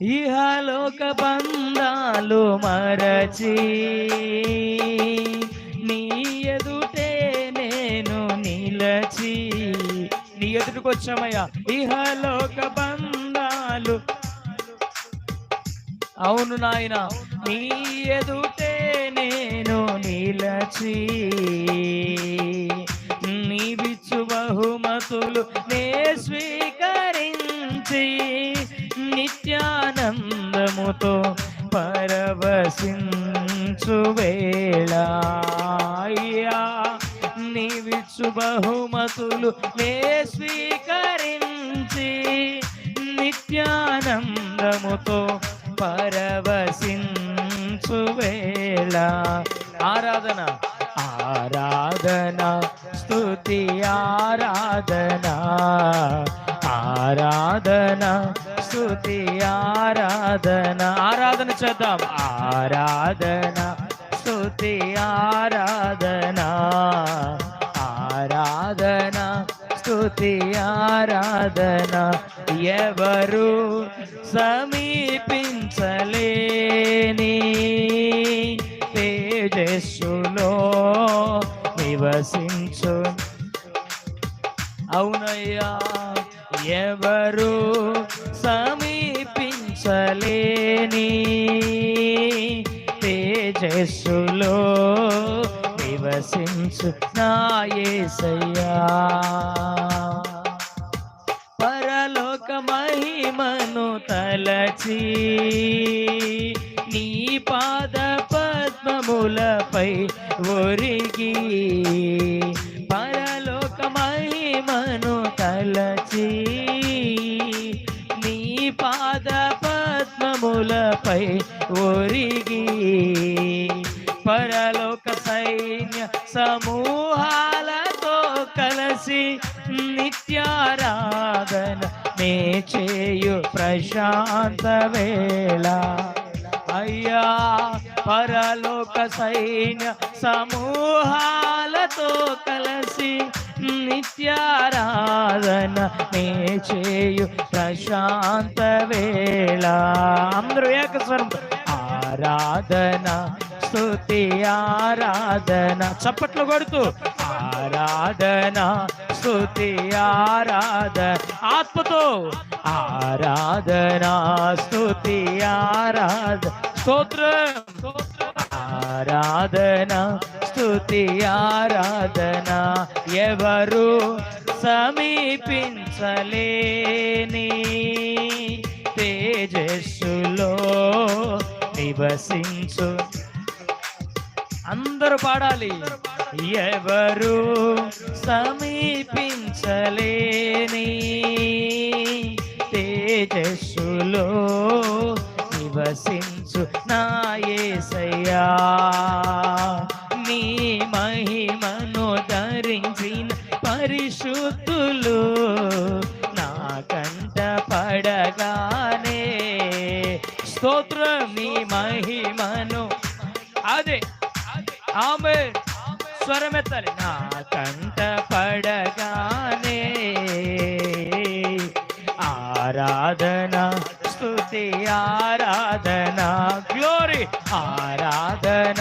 ఇహలోక బంధాలు మరచి నీ ఎదుటే నేను నిలచి నీ ఎదుటికి వచ్చామయ్యా. ఇహలోక బంధాలు అవును నాయన నీ ఎదుటే నేను నిలచి నీవిచ్చు బహుమతులు నే స్వీకరించి నిత్యానందముతో పరవశించు వేళ నీవిచ్చు బహుమతులు నే స్వీకరించి నిత్యానందముతో పరవశించు వేళ ఆరాధన. ఆరాధన స్తుతి ఆరాధనా. ఆరాధన స్థుతి ఆరాధన. ఆరాధన చేద్దాం. ఆరాధన స్థుతి ఆరాధన. ఆరాధన స్థుతి ఆరాధన. ఎవరు సమీపించలేని తేజస్సులో నివసించు. అవునయ్యా. ఎవరు సమీపించలేని తేజస్సులో నివసించు నాయసయ్యా పరలోక మహిమను తలచి నీ పాద పద్మములపై ఒరిగి పర మహిమను తలచి నీ పాద పద్మములపై ఒరిగి పరలోక సైన్య సమూహాలతో కలిసి నిత్యారాధన మే చేయు ప్రశాంత వేళ. అయ్యా పరలోక సైన్య సమూహాలతో కలిసి నిత్యారాధన నే చేయు ప్రశాంత వేళ. అందరూ ఏకస్వరం. ఆరాధన స్థుతి ఆరాధన. చప్పట్లు కొడుతూ. ఆరాధన స్థుతి ఆరాధన ఆత్మతో. ఆరాధన స్థుతి ఆరాధన స్తోత్రం. ఆరాధన స్తుతి ఆరాధన ఎవరు సమీపించలేని తేజస్సులో నివసించు. అందరూ పాడాలి. ఎవరు సమీపించలేని తేజస్సులో నివసించు. నా నీ మహిమను ధరించిన పరిశుద్ధులు నా కంట పడగానే స్తోత్ర నీ మహిమను. అదే ఆమె స్వరమెత్తాలి నా కంట పడగానే ఆరాధన స్తుతి ఆరాధన గ్లోరీ ఆరాధన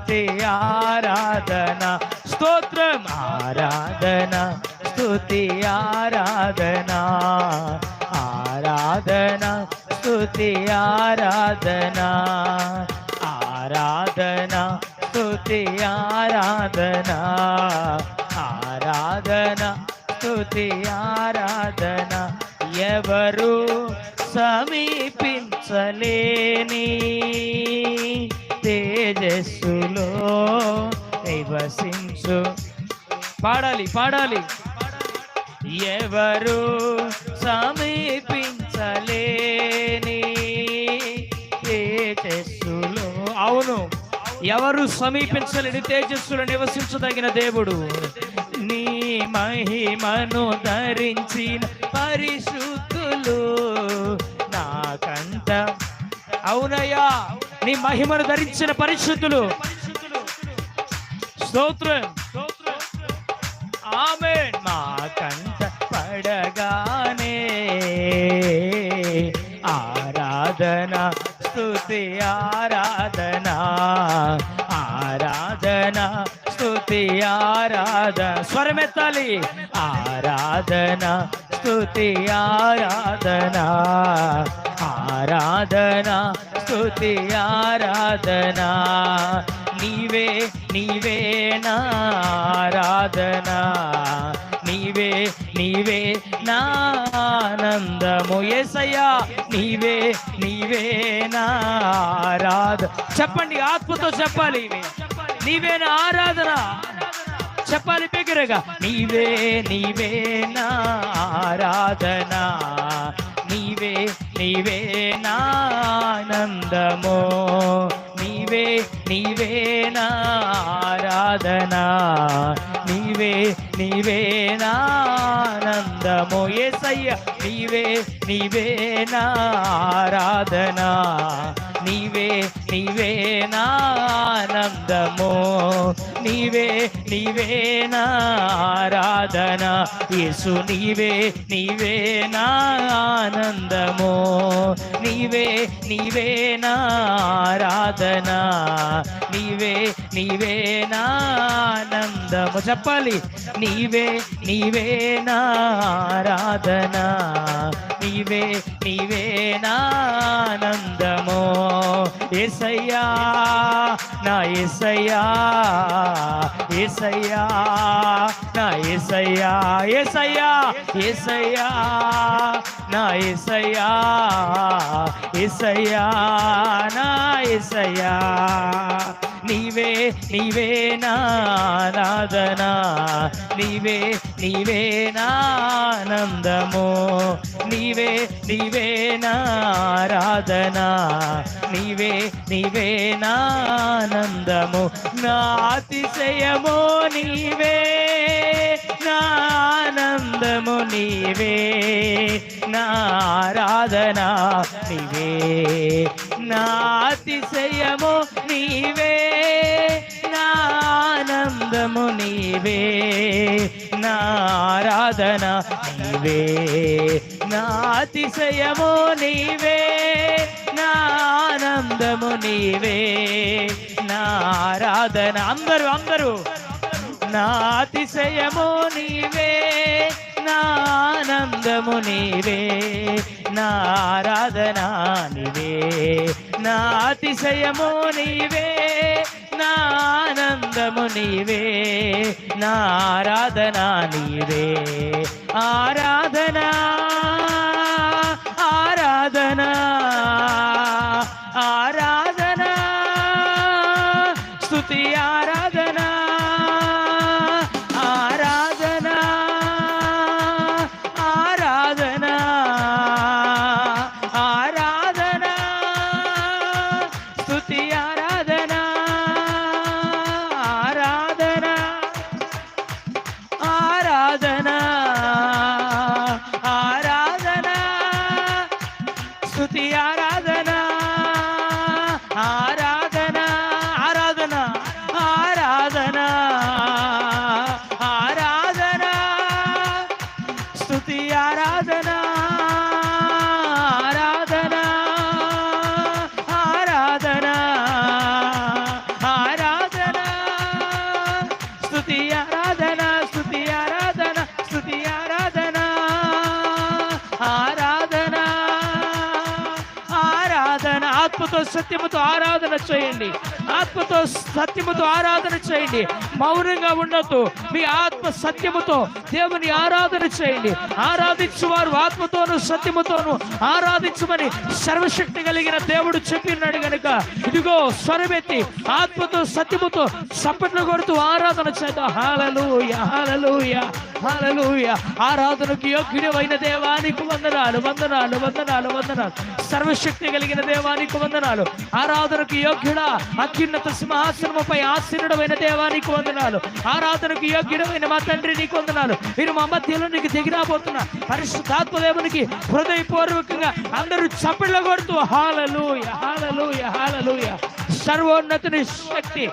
స్తుతే ఆరాధన స్తోత్రం ఆరాధన స్తుతి ఆరాధన. ఆరాధన స్తుతి ఆరాధన. ఆరాధన స్తుతి ఆరాధన. ఆరాధన స్తుతి ఆరాధన. ఎవరు సమీపించలేని తేజస్సులో నివసించు. పాడాలి పాడాలి. ఎవరు సమీపించలేని తేజస్సులో? అవును ఎవరు సమీపించలేని తేజస్సులో నివసించదగిన దేవుడు? నీ మహిమను ధరించిన పరిశుద్ధులు నాకంట అవునయ్యా. నీ మహిమను ధరించిన పరిశుద్ధులు. స్తోత్రం. ఆమె మా కంట పడగానే ఆరాధన స్తుతి ఆరాధన. ఆరాధన స్తుతి ఆరాధన. స్వరమెత్తాలి. ఆరాధన స్తుతి ఆరాధన ఆరాధన స్తుతి ఆరాధన. నీవే నీవే నా ఆరాధన నీవే నీవే నా ఆనందము. ఏసయ్యా నీవే నీవే నా ఆరాధ చెప్పండి ఆత్మతో చెప్పాలి. నీవే నా ఆరాధన. చెప్పాలి బిగ్గరగా నీవే నీవే నా ఆరాధన. నీవే నీవే నా ఆనందము. నీవే నీవే నా ఆరాధన. నీవే నీవే నా ఆనందము. ఏసయ్య నీవే నీవే నా ఆరాధన. నీవే నీవే నా ఆనందము. నీవే నీవే నా ఆరాధన. యేసు నీవే నీవే నా ఆనందము. నీవే నీవే నా ఆరాధన. నీవే నీవే నా ఆనందము. చెప్పాలి. నీవే నీవే నా ఆరాధన. నీవే నీవే నా ఆనందము ఏసయ్యా నా ఏసయ్యా ఏసయ్యా నా ఏసయ్యా ఏసయ్యా ఏసయ్యా నా ఏసయ్యా ఏసయ్యా నా ఏసయ్యా. నీవే నీవే నాదనా నీవే నీవే నానందము నీవే నీవే నారాధనా నీవే నీవే నానందము నా అతిశయము నీవే నానందము నీవే నారాధనా నీవే నాతిశయము నీవే ఆనందము నీవే. నా ఆరాధన నీవే. నా అతిశయము నీవే. నా ఆనందము నీవే. నా ఆరాధన అందరూ అందరూ. నా అతిశయము నీవే. నా ఆనందము నీవే. నా ఆరాధన నీవే. నా అతిశయము నీవే. ఆనందము నీవే నా ఆరాధన నీవే. ఆరాధన ఆరాధన ఆరా సత్యముతో ఆరాధన చేయండి. ఆత్మతో సత్యముతో ఆరాధన చేయండి. మౌనంగా ఉండొద్దు. మీ ఆత్మ సత్యముతో దేవుని ఆరాధన చేయండి. ఆరాధించువారు ఆత్మతోను సత్యముతోను ఆరాధించమని సర్వశక్తి కలిగిన దేవుడు చెప్పినాడు గనుక ఇదిగో స్వరమెత్తి ఆత్మతో సత్యముతో చప్పట్లు కొడుతూ ఆరాధన చేద్దాం. హాలలుయ హాలలుయ హాలలుయ ఆరాధనకు యోగ్యుడమైన దేవానికి వందనాలు వందనాలు వందనాలు వందనాలు. సర్వశక్తి కలిగిన దేవానికి వందనాలు. ఆరాధనకు యోగ్యుడా అత్యున్నత సింహాసనముపై ఆసీనుడమైన దేవానికి వందనాలు. ఆరాధనకు యోగ్యుడమైన మా తండ్రి నీకు వందనాలు. మీరు మా మధ్యలో నీకు దిగిరాబోతున్న. పరిశుద్ధాత్మ దేవునికి హృదయపూర్వకంగా అందరూ చప్పట్లు కొడుతూ హాలలుయ హాలలుయ హాలలుయ సర్వోన్నతుని శక్తి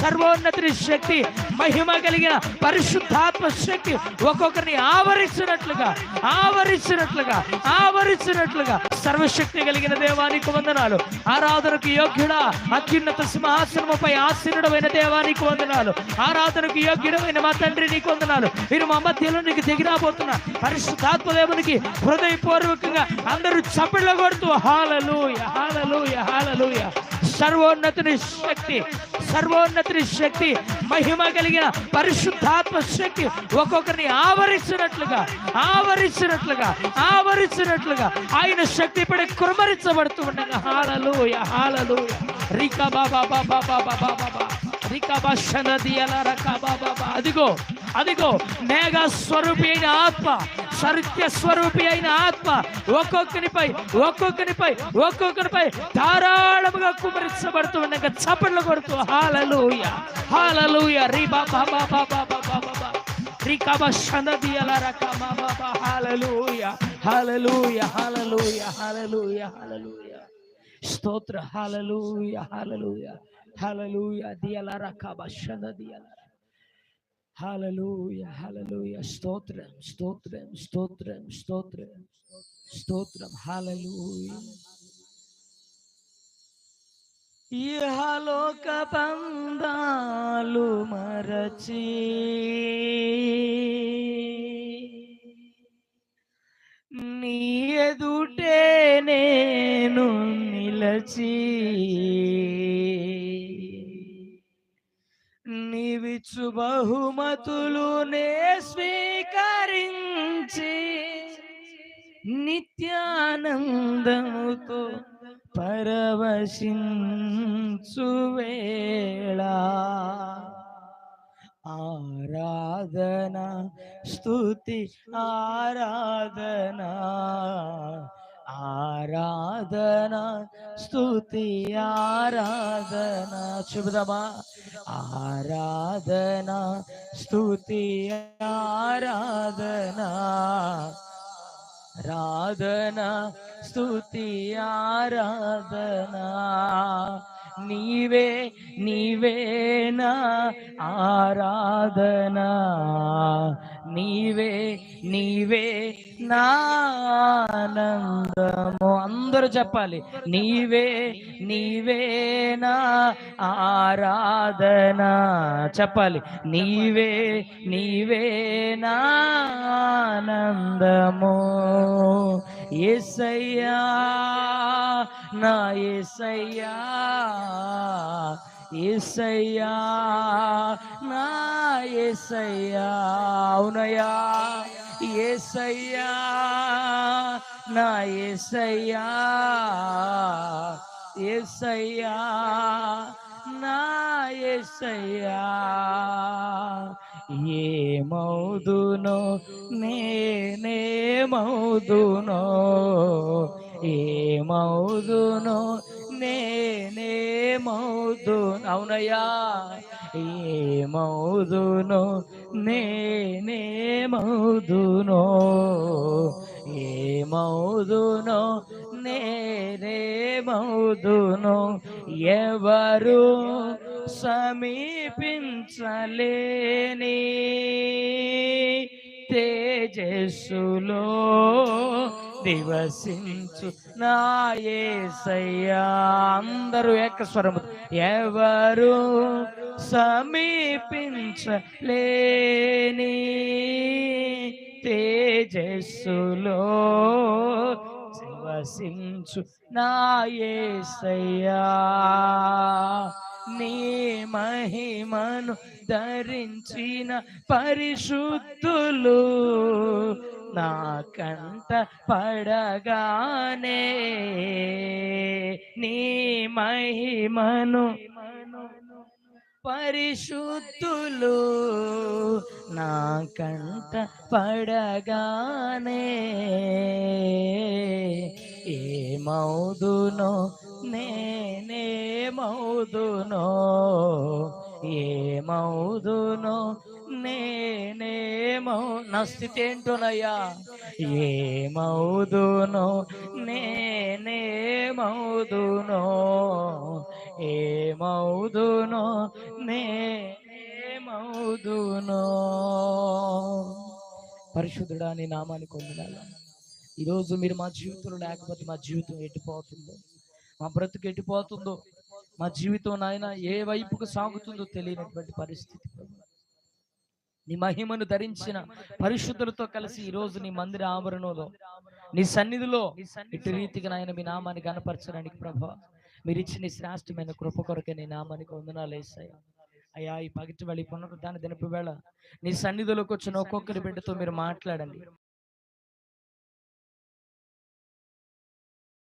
సర్వోన్నతుని శక్తి మహిమ కలిగిన పరిశుద్ధాత్మ శక్తి ఒక్కొక్కరిని ఆవరించినట్లుగా ఆవరించినట్లుగా ఆవరించినట్లుగా సర్వశక్తి కలిగిన దేవానికి వందనాలు. ఆరాధనకు యోగ్యుడా అత్యున్నత సింహాసనముపై ఆశీనుడమైన దేవానికి వందనాలు. ఆరాధనకు యోగ్యుడమైన మా తండ్రి నీకు వందనాలు. మీరు మా మధ్యలో నీకు దిగిరాబోతున్న పరిశుద్ధాత్మ దేవునికి హృదయపూర్వకంగా అందరూ చప్పట్లు కొడుతూ హాలలు హాలలు హాలలుయ. సర్వోన్నతుని శక్తి సర్వోన్నతుని శక్తి మహిమ కలిగిన పరిశుద్ధాత్మ శక్తి ఒక్కొక్కరిని ఆవరిస్తున్నట్లుగా ఆవరిస్తున్నట్లుగా ఆవరిస్తున్నట్లుగా ఆయన శక్తి పడి కురమరించబడుతూ ఉండగా. హాలలు హాలలుయ. రికా బాబా బాబా బాబా బాబా అదిగో అదిగో మేఘ స్వరూపి ఆత్మ సత్య స్వరూపి అయిన ఆత్మ ఒక్కొక్కరిపై ఒక్కొక్కరిపై ఒక్కొక్కరిపై ధారాళముగా కుమరించబడుతూ ఉండగా చప్పట్లు కొడుతూ హాలలుయ హాలలుయ రీ బాబా బాబా బాబా బాబా రీ కాబా షనది అలా రకమా బాబా hallelujah hallelujah hallelujah hallelujah hallelujah. స్తోత్ర హాలలుయ హాలలుయ హల్లెలూయా దియలరా కబషన దియలరా హల్లెలూయా హల్లెలూయా స్తోత్రం స్తోత్రం స్తోత్రం స్తోత్రం స్తోత్రం హల్లెలూయా ఇహలోక బంధాలు మరచి నీ ఎదుటే నేను నిలచి నీవిచ్చు బహుమతులు నే స్వీకరించి నిత్యానందముతో పరవశించు వేళ ఆరాధన స్తుతి ఆరాధనా ఆరాధన స్థుతి ఆరాధన. చెబుదామా ఆరాధన స్థుతి ఆరాధన. రాధన స్థుతి ఆరాధన. నీవే నీవేనా ఆరాధన. నీవే నీవే నానందము. అందరూ చెప్పాలి. నీవే నీవేనా ఆరాధన. చెప్పాలి. నీవే నీవే నానందము. ఎసయ్యా నా ఎసయ్యా ఏసయ్యా నా ఏసయ్యా అవునయ్యా. ఏసయ్యా నా ఏసయ్యా ఏసయ్యా నా ఏసయ్యా. ఏ మౌదునో నేనే మౌదునో అవునయ్యా. ఏ మౌదును నేనే మౌదును ఏ మౌదును మౌదును ఎవరు సమీపించలేని తేజస్సులో నివసించు నాయసయ్యా అందరూ ఏకస్వరము ఎవరు సమీపించలేని తేజస్సులో నివసించు నాయసయ్యా నీ మహిమను ధరించిన పరిశుద్ధులు నా కంట పడగానే నీ మహిమను పరిశుద్ధులు నా కంట పడగానే ఏ మౌదునో నేనే మౌదునో ఏ మౌదునో నేనేమో నా స్థితి ఏంటోనయ్యా ఏ మౌదునో నేనే మౌదునో పరిశుద్ధుడా నీ నామానికి వందనాలు ఈరోజు మీరు మా జీవితంలో లేకపోతే మా జీవితం ఎట్టిపోతుందో మా బ్రతుకు ఎట్టిపోతుందో మా జీవితం నాయన ఏ వైపుకు సాగుతుందో తెలియనటువంటి పరిస్థితి ప్రభు. నీ మహిమను ధరించిన పరిశుద్ధులతో కలిసి ఈ రోజు నీ మందిర ఆవరణలో నీ సన్నిధిలో ఇటు రీతిగా నాయన మీ నామాన్ని గనపరచడానికి ప్రభా మీరు ఇచ్చిన శ్రేష్టమైన కృప కొరకే నీ నామానికి వందనాలు వేసాయి. అయ్యా ఈ పగిటి వెళ్ళి పునరుద్ధాన దినపు వేళ నీ సన్నిధిలోకి వచ్చిన ఒక్కొక్కరి బిడ్డతో మీరు మాట్లాడండి.